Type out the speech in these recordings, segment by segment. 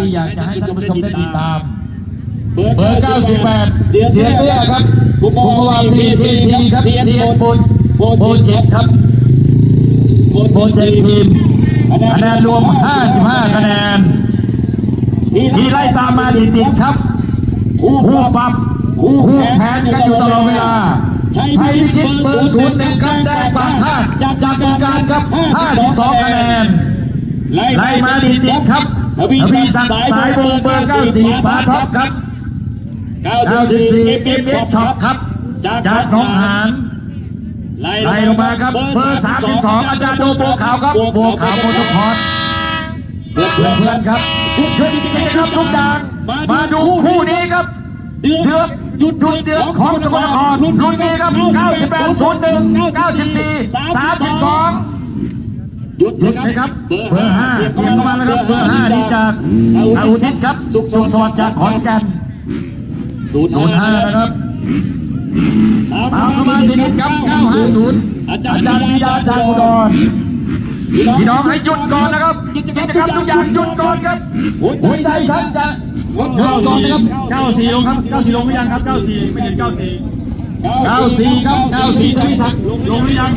ที่อยากจะให้ท่านผู้ชมได้ติดตาม เบอร์เบอร์98 เสียเสีเสียยเตี้เตี้ยยคครัรับบกุมภาวะปีซีซีครับเสียเสียโบโบนโบนเจ็ดครับโบนเจ็ดทีมคะแนนรวม 55 คะแนน ที่ไล่ตามมาติดๆครับ คู่ปรับคู่แข่งกันอยู่ตลอดเวลาใช้พิชิตเบอร์ศูนย์หนึ่งครับได้ปากคาดจากจากการครับ 52 คะแนน ไล่มาติดๆครับ ทวีศักดิ์สายบงเบอร์94ปาท็อปครับ94เอฟเอฟช็อปช็อปครับ จากน้องหานไล่ไล่ลงมาครับ เบอร์32อาจารย์โดโบวขาวครับโบวขาวโมทพอร์ตเพื่อนเพื่อนเพื่อนครับชุดชุดจริงๆครับทุกอย่างมาดูคู่นี้ครับเดือเดือดดจุดจุดเดือดของสกลนครรุ่นนี้ครับ 98 01 94 32 หยุดหยุดนะครับ เบอร์ห้าเสียงเข้ามาแล้วครับ เบอร์ห้านี่จากอาอุทิศครับ สุขสวัสดิ์จากขอนแก่นศูนย์ศูนย์ห้านะครับตามเข้ามาทีนิดครับ950อาจารย์ปีดาจากอุดรพี่น้องให้หยุดก่อนนะครับกิจกรรมทุกอย่างหยุดก่อนครับหัวใจท่านจะหยุดก่อนนะครับ94ลงครับ94ลงหรือยังครับ94ไม่เห็น94 94ครับ94ทวีศักดิ์ลงลงหรือยัง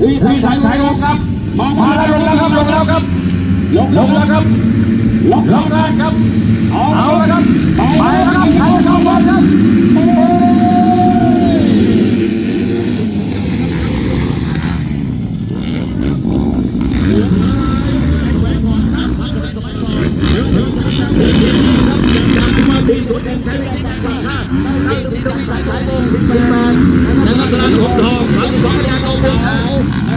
ทวีศักดิ์สายลงครับ มาแล้วลงแล้วครับลงแล้วครับลงแล้วครับลงแล้วครับเอาละครับไปแล้วครับใครจะเข้าบอลครับสนามผมทองสามสิบสองพยาโกบัวขาว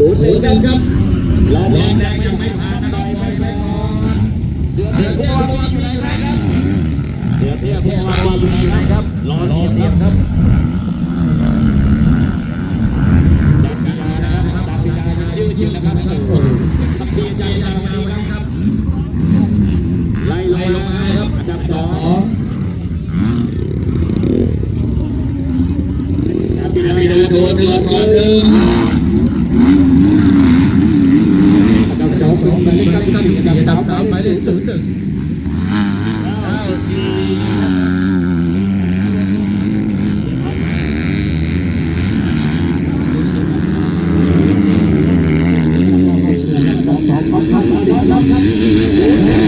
ศูนย์ถึงกันครับรอแดงแดงยังไม่ผ่านไปไปไปเสือเสือพวกเราอยู่ไหนครับเสือเสือพวกเราอยู่ไหนครับรอเสียเสียครับจากปีดานะครับจากปีดายืดยืดนะครับตักเบียใจจาวดีครับไล่ไล่ลงมาครับอันดับสองจากปีดาโดนโดนโดนก่อนหนึ่อันดับสอง สองหมายเลขเก้าสิบสี่อันดับสามหมายเลขศูนย์หนึ่งเก้าสิบสี่สองสองครับครับครับครับ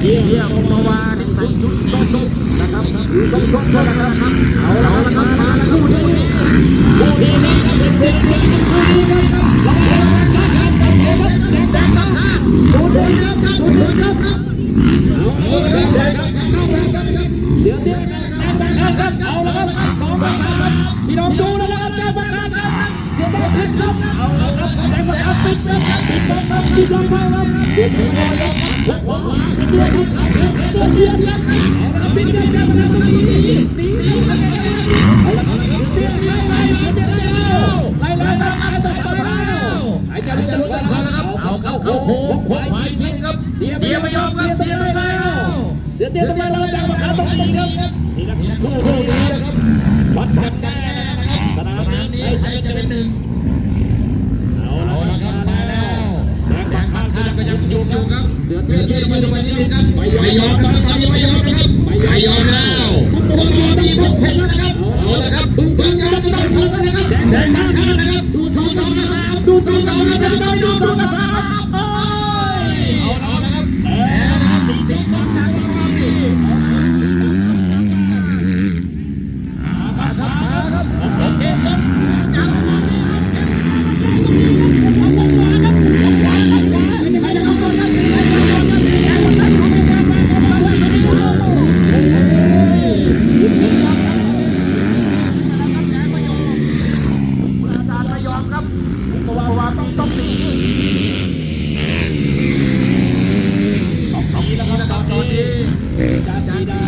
เยี่ยมเยี่ยมมาวาที่ใส่ชุดส้มๆ นะครับสีส้มๆเท่านั้นนะครับเอาละครับมาแล้วคู่นี้คู่นี้นะครับเด็ดๆนะครับคู่นี้ครับระวังระวังครับครับครับแดงแดงครับศูนย์หนึ่งครับศูนย์หนึ่งครับเอาละครับแดงครับเข้ามาครับเสือเตี้ยแดงแดงครับเอาละครับสองสามครับพี่น้องดูนะครับแดงแดงครับ เสือแดงขึ้นครับเอาครับแดงแดครับปิดครับปิดครับปิดลงเข้าครับปิดลงเข้าครับหกหัวขวาสือเตี้ยครับเสือเตี้ยครับเอาละครับปิดครับครับครับตรงนี้นี่นี่ครับเอาละครับสือเตี้ยไล่ไล่สือเตี้ยไล่ไล่ไล่ไล่ไล่ต่อไปแล้วหายใจลึกๆก่อนครับเอาเข้าเข้าโค้งขวาอีกทีครับเตี้ยเตี้ยไม่ยอมครับเตี้ยไม่แล้วเสือเตี้ยทำไมเราดังมาขาตรงนี้ครับนี่นะครับคู่คู่นี้นะครับวัดกันกันนะครับสนามนี้ใครจะเป็นหนึ่ง เอาละครับมาแล้วแดงบางข้างข้างก็ยังอยู่อยู่ครับ เสือเทพไม่ยอมไปนิดนึงครับไม่ยอมครับไม่ยอมนะครับไม่ยอมแล้วทุกคนรอที่ทุกคนนะครับเอาละครับบึ้งบึ้งกันต้องทำนะครับแดงแดงนะครับดูสองสองนะครับดูสองสองนะครับไปดูงนะสามโอ้ยเอาละครับแดงนะครับสี่สองสองจากเราครับมาครับมาครับโอเคครับจับ เจานปี ดาจานปีดา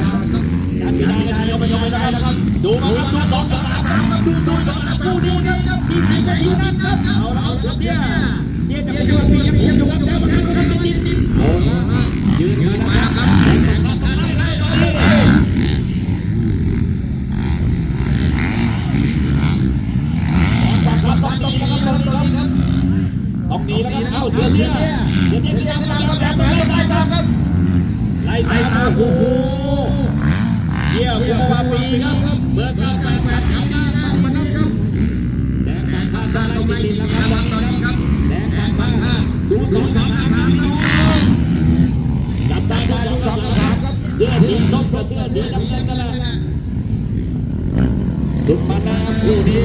กันเดียวไปยอมไม่ได้นะครับดูมาครับดูสองสามครับดูสองสามสู้ดีครับทีมไหนก็ทีมนั้นครับเอาละเอาเสือเตี้ยเตี้ยจะไปอยู่ยังยังอยู่กับเจ้าประกันประกันติดเอาละยืนยืนนะครับไล่ไล่ไล่ไล่ต้องมีแล้วครับเอาเสือเตี้ยเสือเตี้ยพยายามตามตามตามตามตามครับไล่ไล่มาโอ้โหเยี่ยมกุมภา ปีครับเบอร์เก้าแปดแปดครับมานับครับแดงต่งข้างตาไล่ติดแล้วครับตอนนี้ครับแดงต่างข้างดูสองสามสามน้องจับตาดูสองสามครับเสื้อสีส้มเสื้อสีน้ำเงินนั่นแหละสุดมันนะครับคู่นี้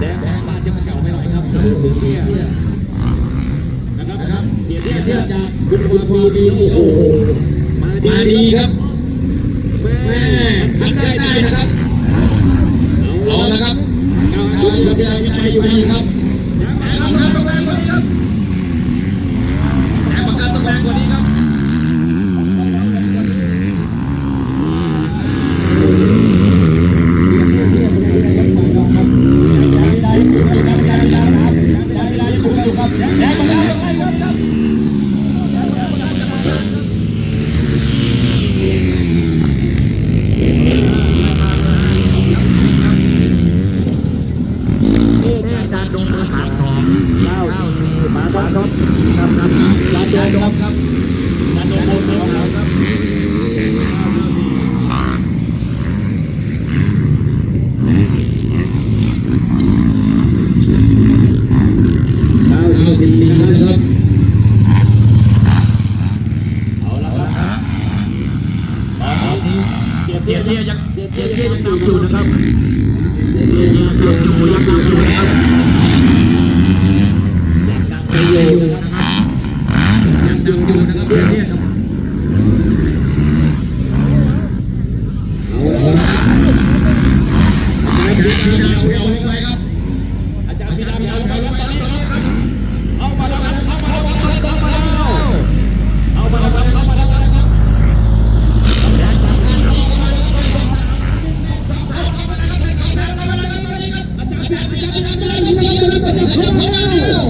แดงต่งข้างจะเก่าไปหน่อยครับเสือเตี้ยนะครับเสียเตี้ยเตี้ยจากกุมภาปีโอ้โหมาดีครับแม่ ทำได้ด้นะครับ เอาละครับชุดสัญญาวิจัยอยู่ดีครับแรงประกันต้องแรงกว่านี้ครับแรงประกันต้องแรงกว่านี้ครับนี่อาจารย์ลงมือสามสองเก้าสี่มาครับครับครับครับอาจารย์ครับครับอาจารย์ลงมือครับครับเก้าสี่นะครับเอาละครับเอาเสียเสียเสียยังเสียเสียเสียยังอยู่อยู่นะครับ ยังอยู่ยังอยู่นะครับยังดังไปอยู่นะครับยังดังอยู่นะครับเพื่อนเนี่ยครับเอาละครับอาจารย์พีดาเอาไว้ครับอาจารย์พีดาเอาไว้ครับตอนนี้ครับเข้ามาแล้วครับเข้ามาแล้วครับเข้ามาแล้วเข้ามาแล้วครับเข้ามาแล้วครับสัญญาณจากท่านเข้ามาแล้วครับ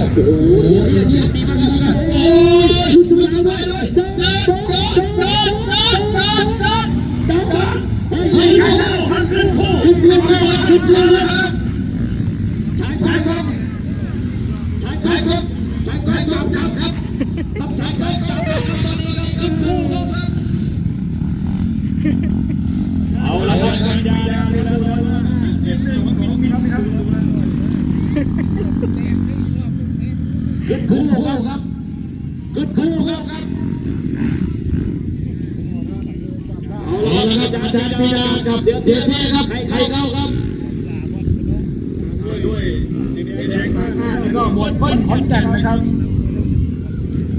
เอาละครับมีดาดาเรียบร้อยว่า เอ็มเอ็มของมีครับมีครับ ขึ้นคู่ครับขึ้นคู่ครับเอาละครับอาจารย์มีนากับเสือเสือเพ่ครับใครใครเข้าครับด้วยด้วยสีแดงมากแล้วก็หมวดเบิ้ลขอนแก่นนะครับ